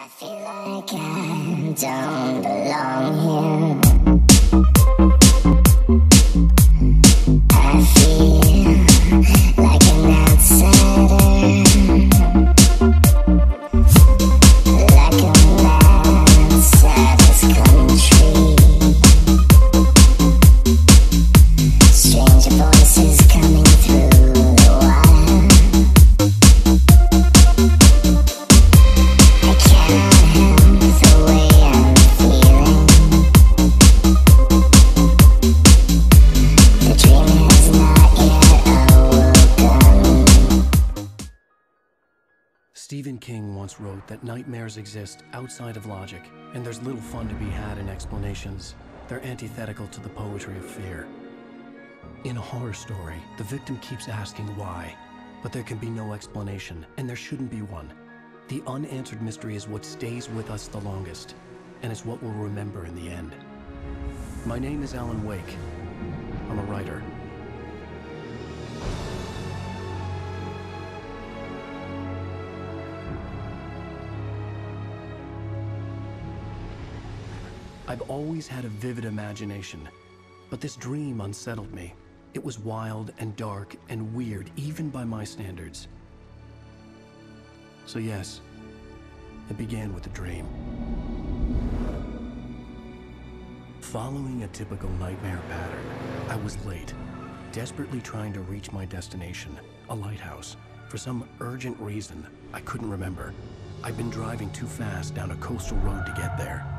I feel like I don't belong here. Exist outside of logic, and there's little fun to be had in explanations. They're antithetical to the poetry of fear. In a horror story, the victim keeps asking why, but there can be no explanation, and there shouldn't be one. The unanswered mystery is what stays with us the longest, and it's what we'll remember in the end. My name is Alan Wake. I'm a writer. Always had a vivid imagination, but this dream unsettled me. It was wild and dark and weird, even by my standards. So, yes, it began with a dream. Following a typical nightmare pattern, I was late, desperately trying to reach my destination, a lighthouse. For some urgent reason, I couldn't remember. I'd been driving too fast down a coastal road to get there.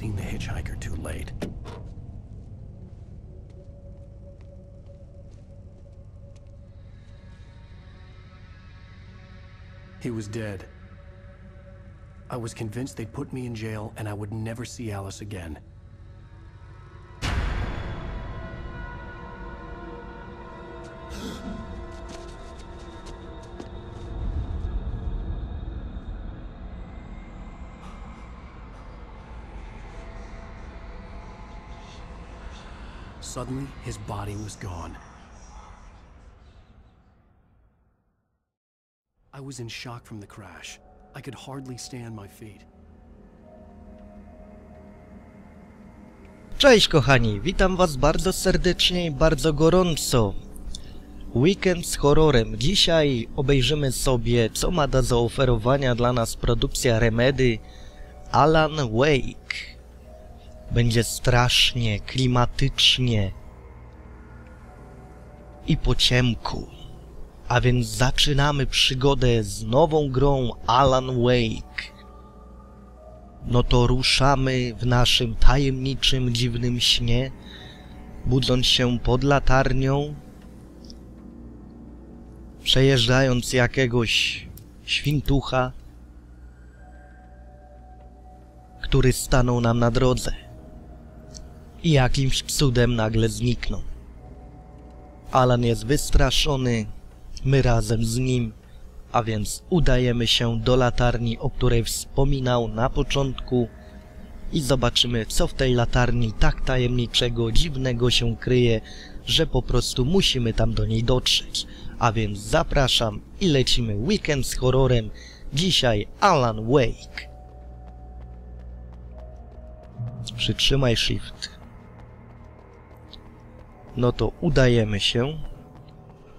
Seen the hitchhiker too late. He was dead. I was convinced they'd put me in jail and I would never see Alice again. Suddenly, his body was gone. I was in shock from the crash. I could hardly stay on my feet. Cześć kochani, witam was bardzo serdecznie i bardzo gorąco. Weekend z horrorem. Dzisiaj obejrzymy sobie, co ma do zaoferowania dla nas produkcja Remedy Alan Wake. Będzie strasznie, klimatycznie i po ciemku. A więc zaczynamy przygodę z nową grą Alan Wake. No to ruszamy w naszym tajemniczym, dziwnym śnie, budząc się pod latarnią, przejeżdżając jakiegoś świntucha, który stanął nam na drodze i jakimś cudem nagle zniknął. Alan jest wystraszony, my razem z nim, a więc udajemy się do latarni, o której wspominał na początku i zobaczymy, co w tej latarni tak tajemniczego, dziwnego się kryje, że po prostu musimy tam do niej dotrzeć. A więc zapraszam i lecimy weekend z horrorem. Dzisiaj Alan Wake. Przytrzymaj shift. No to udajemy się.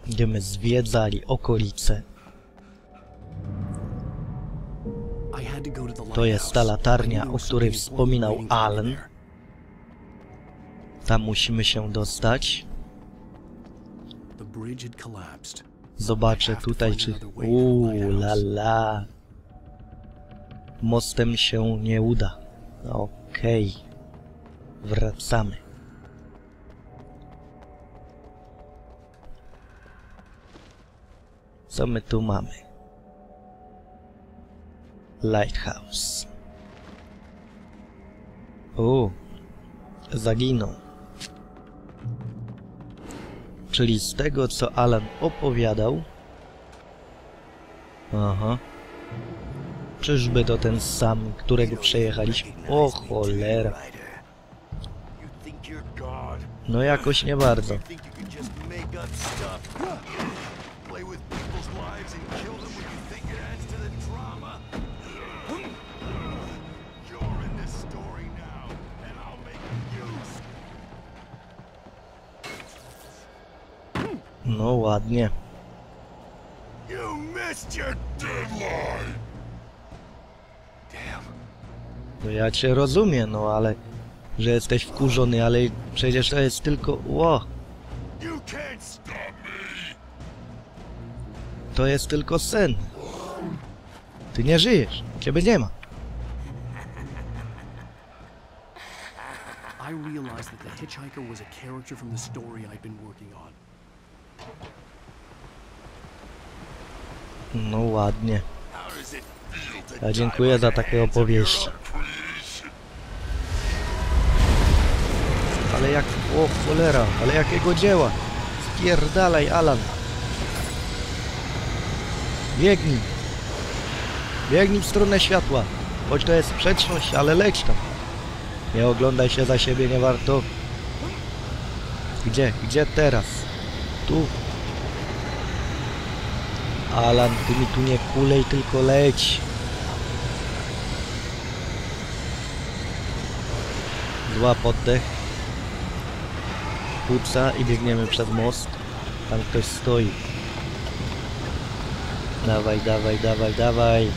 Będziemy zwiedzali okolice. To jest ta latarnia, o której wspominał there. Tam musimy się dostać. Zobaczę tutaj, czy... Uuu, la la. Mostem się nie uda. Okej. Wracamy. Co my tu mamy? Lighthouse. O, zaginął. Czyli z tego, co Alan opowiadał... Aha. Czyżby to ten sam, którego przejechaliśmy? O cholera. No jakoś nie bardzo. No ładnie. You missed your deadline! Damn. No ja cię rozumiem, no ale... Że jesteś wkurzony, ale przecież to jest tylko... Ło! To jest tylko sen. Ty nie żyjesz. Ciebie nie ma. I realized that the hitchhiker was a character from the story I'd been working on. No ładnie. Ja dziękuję za takie opowieści. Ale jak... O cholera, ale jakiego dzieła? Spierdalaj, Alan. Biegnij. Biegnij w stronę światła. Choć to jest sprzeczność, ale leć tam. Nie oglądaj się za siebie, nie warto. Gdzie? Gdzie teraz? Tu. Alan, ty mi tu nie kulej, tylko leć. Złap oddech. Puca i biegniemy przez most. Tam ktoś stoi. Dawaj, dawaj, dawaj, dawaj.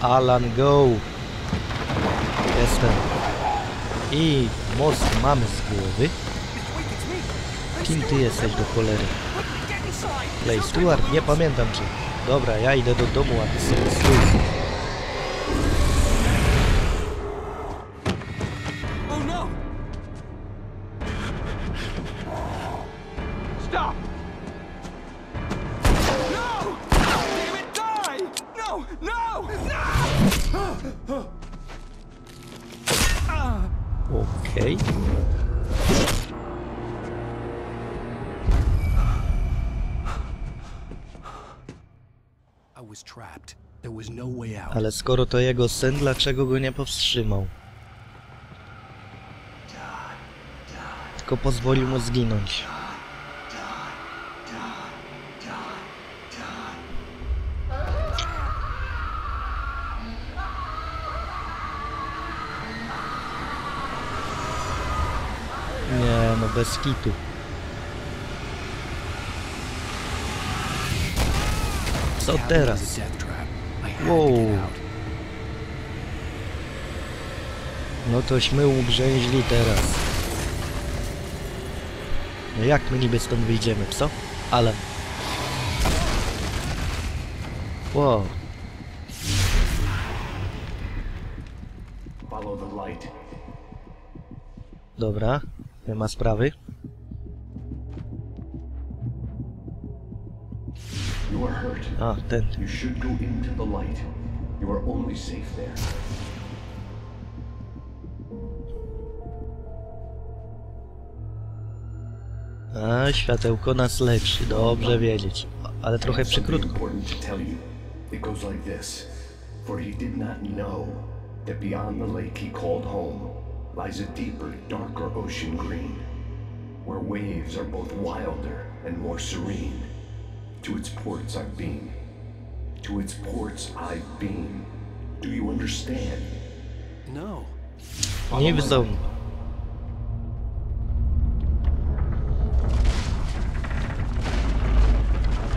Alan, go! Jestem. I most mamy z głowy. Kim ty jesteś do cholery? Lej, Stuart, nie pamiętam cię. Dobra, ja idę do domu, a ty sobie stój. Oh no! Stop! No! Damn it, die! No! No! No! Okej. I Ale skoro to jego sen, dlaczego go nie powstrzymał? Tylko pozwolił mu zginąć. Nie, no bez kitu. Co teraz? Out. No tośmy ugrzęźli teraz. No jak my niby stąd wyjdziemy, co? Ale... Wow, Follow the light. dobra. Nie ma sprawy. You are hurt. Ah, a, ten. You should go into the light. You are only safe there. A, światełko nas leczy. Dobrze wiedzieć. Ale trochę przykrótko. important to tell you. It goes like this. For he did not know that beyond the lake he called home lies a deeper, darker ocean green, where waves are both wilder and more serene. To its ports I've been. To its ports I've been. Do you understand? No. Nie widzą.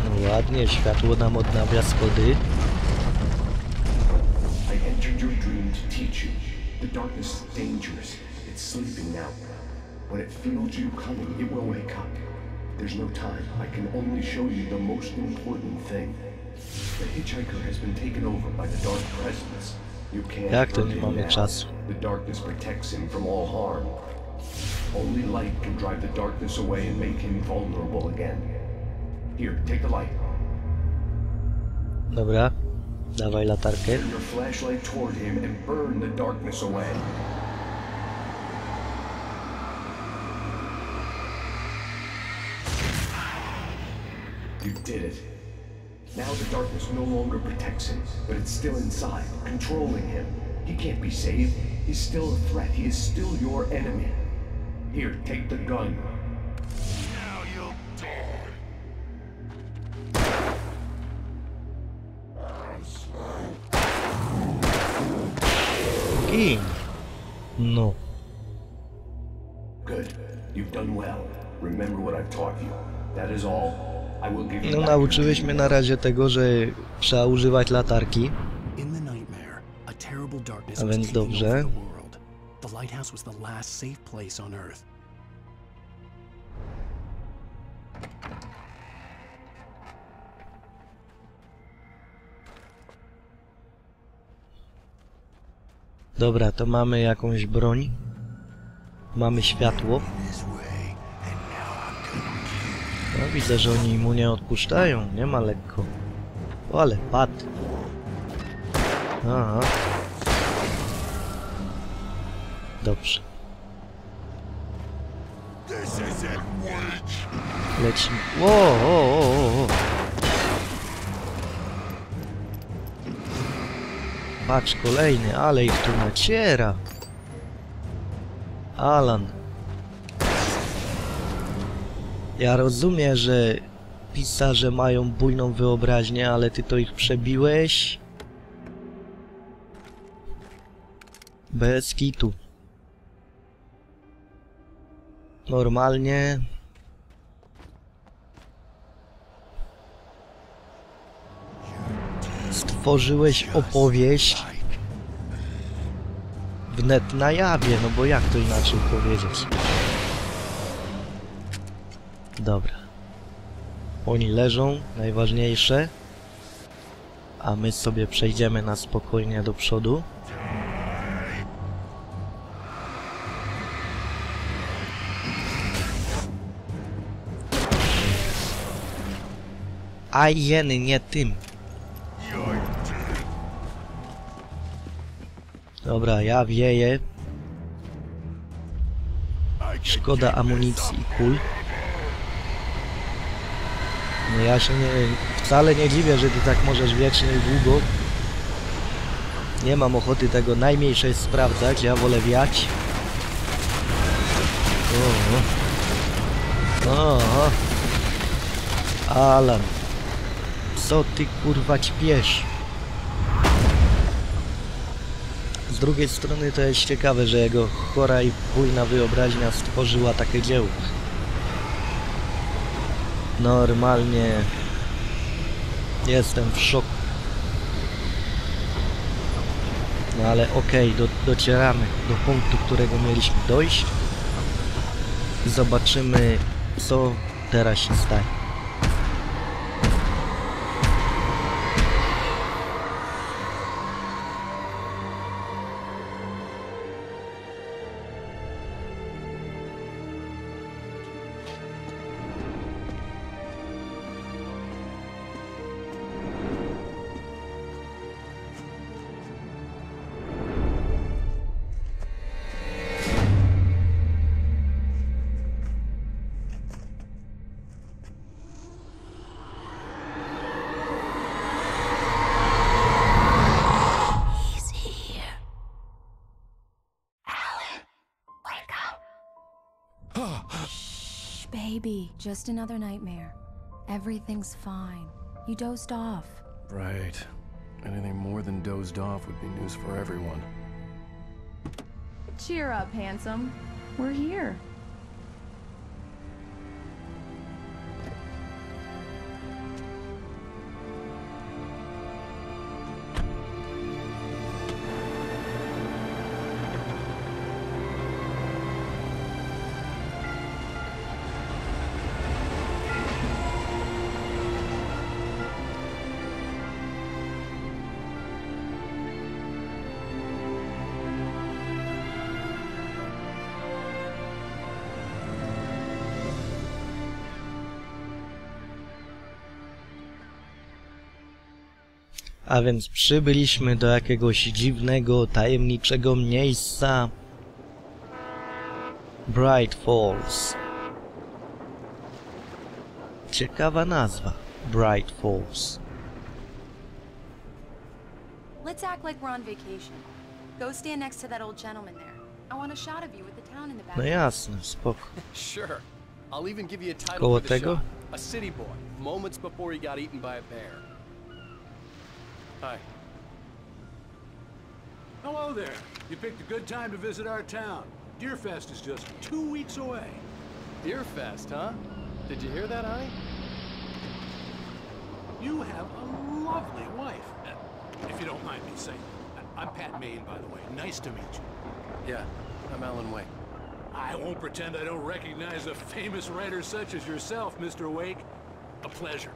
No ładnie, światło nam odnawia schody. I entered your dream to teach you. The darkness is dangerous. It's sleeping now. When it feels you coming, it will wake up. There's no time. I can only show you the most important thing. The hitchhiker has been taken over by the dark presence. You can't Jak to nie him mamy now. czasu? The darkness protects him from all harm. Only light can drive the darkness away and make him vulnerable again. Here, take the light. Dobra. Dawaj latarkę. Turn your flashlight toward him and burn the darkness away. You did it. Now the darkness no longer protects him, but it's still inside, controlling him. He can't be saved. He's still a threat. He is still your enemy. Here, take the gun. Now you'll die. King. No. Good. You've done well. Remember what I've taught you. That is all. No nauczyłeś mnie na razie tego, że trzeba używać latarki. A więc dobrze. over the world. The lighthouse was the last safe place on Earth. Dobra, to mamy jakąś broń. Mamy światło. No widzę, że oni mu nie odpuszczają. Nie ma lekko. O, ale padł. Aha. Dobrze. Lecimy. O, o, o, o. Patrz, kolejny, ale ich tu naciera. Alan. Ja rozumiem, że pisarze mają bujną wyobraźnię, ale ty to ich przebiłeś. Bez kitu. Normalnie stworzyłeś opowieść wnet na jawie, no bo jak to inaczej powiedzieć? Dobra. Oni leżą, najważniejsze. A my sobie przejdziemy na spokojnie do przodu. A jeny, nie tym. Dobra, ja wieję. Szkoda amunicji i kul. No ja się nie, wcale nie dziwię, że ty tak możesz wiecznie i długo. Nie mam ochoty tego najmniejszej sprawdzać, ja wolę wiać. O, o. Alan, co ty kurwa ćpiesz? Z drugiej strony to jest ciekawe, że jego chora i bujna wyobraźnia stworzyła takie dzieło. Normalnie jestem w szoku. No ale okej, do, docieramy do punktu, którego mieliśmy dojść. Zobaczymy, co teraz się stanie. Shh, baby, just another nightmare. Everything's fine. You dozed off. Right. Anything more than dozed off would be news for everyone. Cheer up, handsome. We're here. A więc przybyliśmy do jakiegoś dziwnego, tajemniczego miejsca. Bright Falls. Ciekawa nazwa. Bright Falls. Let's act like we're on vacation. Go stand next to that old gentleman there. I want a shot of you with the town in the No background. jasne, spoko. Sure. I'll even give you a title Koło for the tego? A city boy, moments before he got eaten by a bear. Hi. Hello there. You picked a good time to visit our town. Deerfest is just two weeks away. Deerfest, huh? Did you hear that, honey? You have a lovely wife. Uh, If you don't mind me saying. I'm Pat Maine, by the way. Nice to meet you. Yeah, I'm Alan Wake. I won't pretend I don't recognize a famous writer such as yourself, Mr. Wake. A pleasure.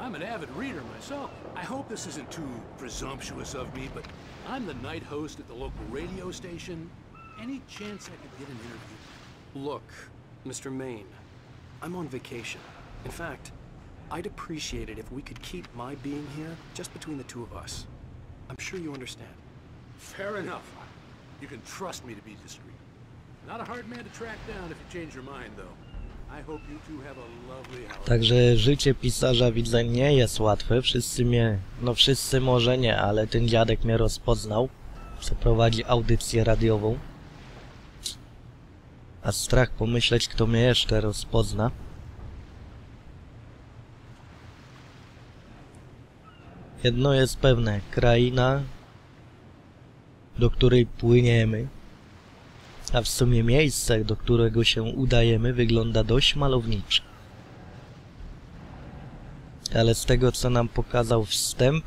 I'm an avid reader myself. I hope this isn't too presumptuous of me, but I'm the night host at the local radio station. Any chance I could get an interview? Look, Mr. Maine, I'm on vacation. In fact, I'd appreciate it if we could keep my being here just between the two of us. I'm sure you understand. Fair enough. You can trust me to be discreet. Not a hard man to track down if you change your mind, though. Także życie pisarza widzę nie jest łatwe. Wszyscy mnie, no wszyscy może nie, ale ten dziadek mnie rozpoznał. Przeprowadzi audycję radiową. A strach pomyśleć, kto mnie jeszcze rozpozna. Jedno jest pewne, kraina, do której płyniemy, a w sumie miejsce, do którego się udajemy, wygląda dość malowniczo. Ale z tego, co nam pokazał wstęp,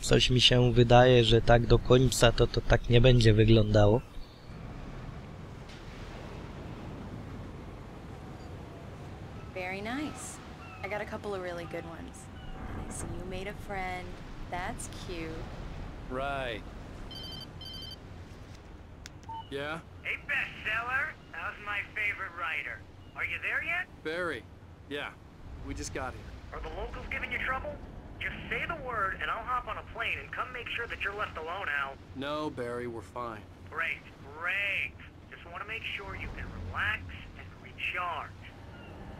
coś mi się wydaje, że tak do końca to to tak nie będzie wyglądało. Very nice. I got a couple of really good ones. I see you made a friend. That's cute. Right. Yeah? Hey, my favorite writer? Are you there yet? Barry. Yeah, we just got here. Are the locals giving you trouble? Just say the word, and I'll hop on a plane and come make sure that you're left alone, Al. No, Barry, we're fine. Great, great. Just want to make sure you can relax and recharge.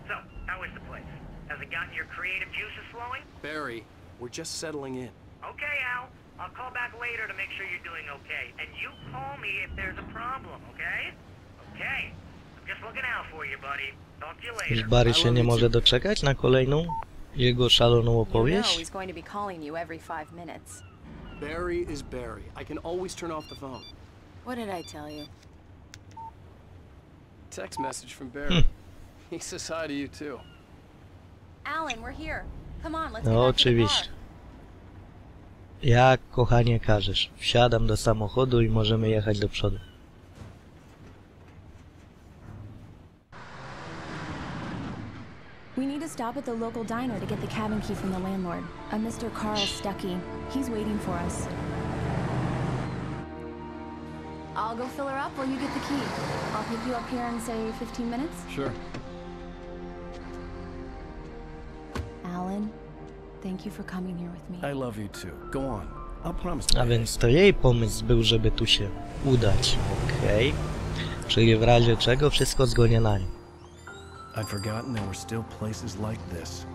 So, how is the place? Has it gotten your creative juices flowing? Barry, we're just settling in. Okay, Al. I'll call back later to make sure you're doing okay. And you call me if there's a problem, okay? Okay. I'm just looking out for you, buddy. Talk to you Już. Barry się nie może doczekać na kolejną jego szaloną opowieść. he's going to be calling you every five minutes. Barry is Barry. I can always turn off the phone. What did I tell you? Text message from Barry. he says hi to you, too. Alan, we're here. Come on, let's No get bar. oczywiście. Jak kochanie każesz. Wsiadam do samochodu i możemy jechać do przodu. We need to stop at the local diner to get the cabin key from the landlord, a Mr. Carl Stuckey. He's waiting for us. I'll go fill her up while you get the key. I'll pick you up here in, say, 15 minutes. Sure. Alan, thank you for coming here with me. I love you too. Go on. I'll promise. A więc to jej pomysł był, żeby tu się udać. Okej. Czyli w razie czego wszystko zgodnie na nią. I'd forgotten there were still places like this.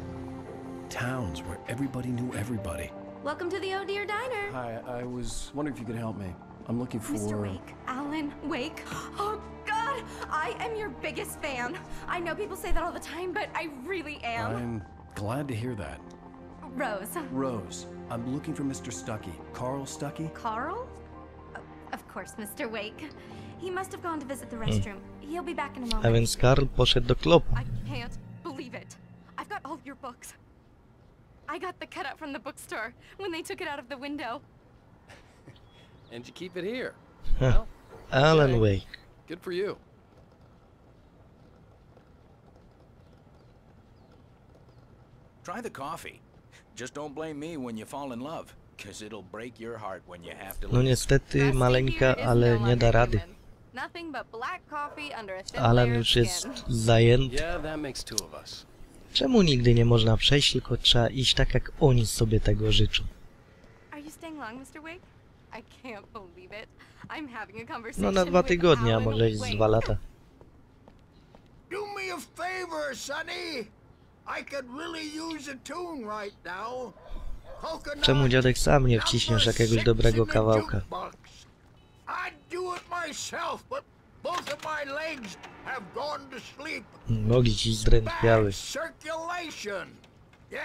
Towns where everybody knew everybody. Welcome to the Oh Dear Diner. Hi, I was wondering if you could help me. I'm looking for. Mr. Wake. Alan Wake. Oh, God. I am your biggest fan. I know people say that all the time, but I really am. I'm glad to hear that. Rose. Rose, I'm looking for Mr. Stuckey. Carl Stuckey? Carl? Of course, Mr. Wake. He must have gone to visit the hmm. restroom. He'll be back in a moment. A więc Karl poszedł do klopu. I can't believe it. I've got all your books. I got the cutout from the bookstore when they took it out of the window. And you keep it here. Huh. Alan okay. Wake. Good for you. Try the coffee. Just don't blame me when you fall in love, cause it'll break your heart when you have to No leave. niestety maleńka, ale nie da rady. Nothing but black coffee under a thin Alan już jest zajęty. Yeah, that makes two of us. Czemu nigdy nie można przejść, tylko trzeba iść tak, jak oni sobie tego życzą? Are you staying long, Mr. Wake? I can't believe it. I'm having a conversation No na dwa with tygodnie, a może i z dwa lata. Do me a favor, Sonny. I could really use a tune right now. Czemu dziadek sam nie wciśniesz jakiegoś dobrego kawałka? Jukebox. I'd do it myself, but both of my legs have gone to sleep. Nogi ci zdrętwiały. Bad circulation. Yeah.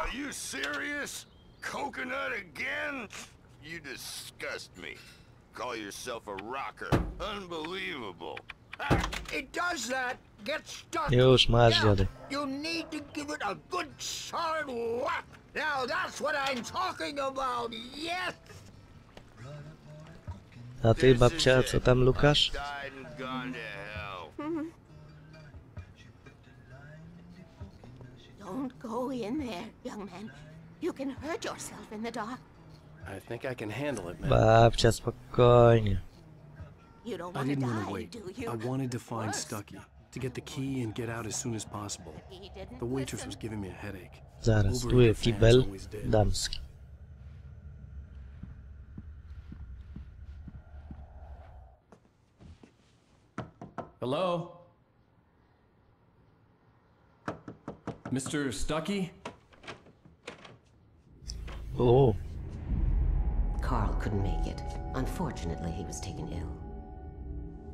Are you serious? Coconut again? You disgust me. call yourself a rocker. Unbelievable. Ah, it does that. Get stuck. Już masz, dziady. You need to give it a good solid whack. Now that's what I'm talking about. Yes. A ty, babcia, co tam, Lukasz? Hell. Don't go in there, young man. You can hurt yourself in the dark. I think I can handle it, man. Babcia, spokojnie. You don't I want to didn't want die, to wait. do you? I wanted to find. Stucky, to get the key and get out as soon as possible. The waitress listen. was giving me a headache. Zaraz, tu jest kibel damski. Hello? Mr. Stucky? Hello. Carl couldn't make it. Unfortunately, he was taken ill.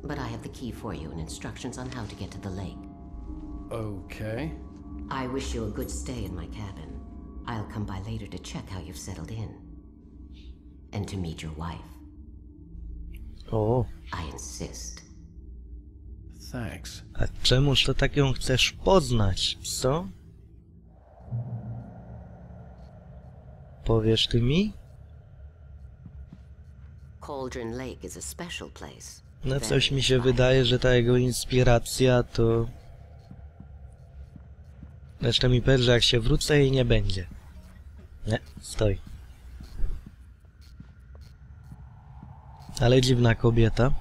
But I have the key for you and instructions on how to get to the lake. Okay. I wish you a good stay in my cabin. I'll come by later to check how you've settled in. And to meet your wife. Oh. I insist. Thanks. A czemuż to tak ją chcesz poznać, co? Powiesz ty mi? Cauldron Lake is a special place. No coś mi się wydaje, że ta jego inspiracja to... Zresztą mi powiedz, że jak się wrócę jej nie będzie. Nie, stoi. Ale dziwna kobieta.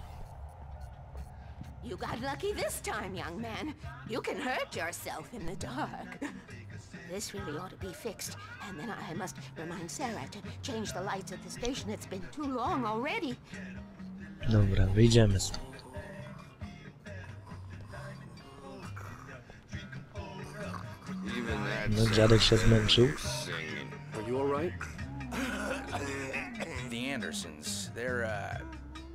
You got lucky this time, young man. You can hurt yourself in the dark. This really ought to be fixed. And then I must remind Sarah to change the lights at the station. It's been too long already. Dobra, wyjdziemy stąd. Even that No dziadek się zmęczył. singing. Are you alright? The Andersons, they're uh,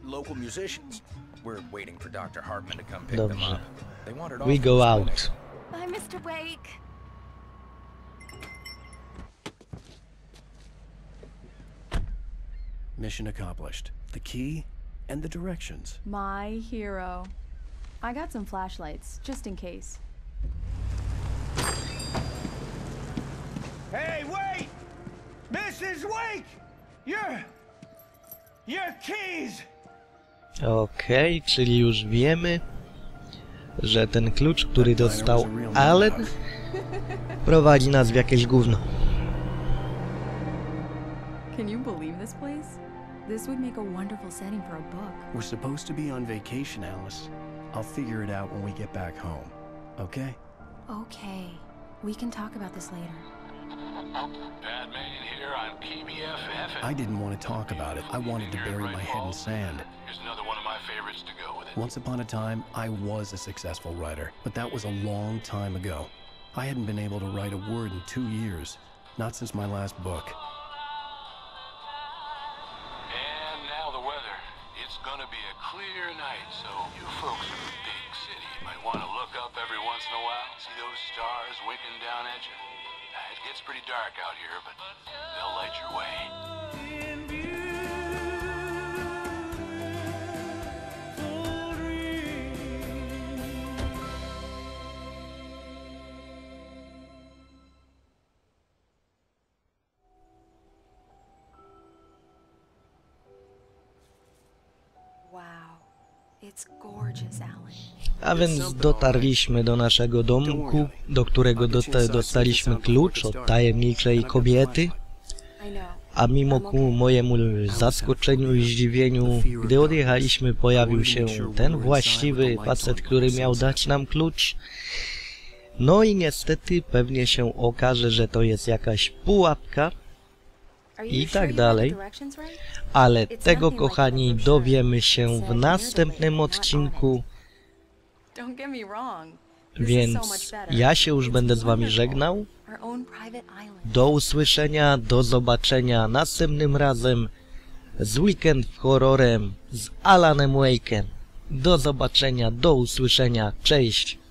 local musicians. We're waiting for Dr. Hartman to come pick them up. They wandered off We this go out. Bye, Mr. Wake. Mission accomplished. The key and the directions. My hero. I got some flashlights, just in case. Hey, wait! Mrs. Wake! Your... Your keys! Okej, czyli już wiemy, że ten klucz, który dostał Allen, prowadzi nas w jakieś gówno. Can you believe this place? This would make a wonderful setting for a book. We're supposed to be on vacation, Alice. I'll figure it out when we get back home. Okay? Okay, we can talk about this later. Batman here on KBF FM. I didn't want to talk about it. I wanted to bury my head in sand. Here's another one of my favorites to go with it. Once upon a time, I was a successful writer, but that was a long time ago. I hadn't been able to write a word in two years, not since my last book. And now the weather. It's gonna be a clear night, so you folks in the big city might want to look up every once in a while, see those stars winking down at you. It gets pretty dark out here, but they'll light your way. A więc dotarliśmy do naszego domku, do którego dosta- dostaliśmy klucz od tajemniczej kobiety. A mimo ku mojemu zaskoczeniu i zdziwieniu, gdy odjechaliśmy, pojawił się ten właściwy facet, który miał dać nam klucz. No i niestety pewnie się okaże, że to jest jakaś pułapka i tak dalej. Ale tego, kochani, dowiemy się w następnym odcinku, Don't get me wrong. This is so więc ja się już będę z wami żegnał. Do usłyszenia, do zobaczenia następnym razem z Weekend w Horrorem z Alanem Wake'em. Do zobaczenia, do usłyszenia, cześć!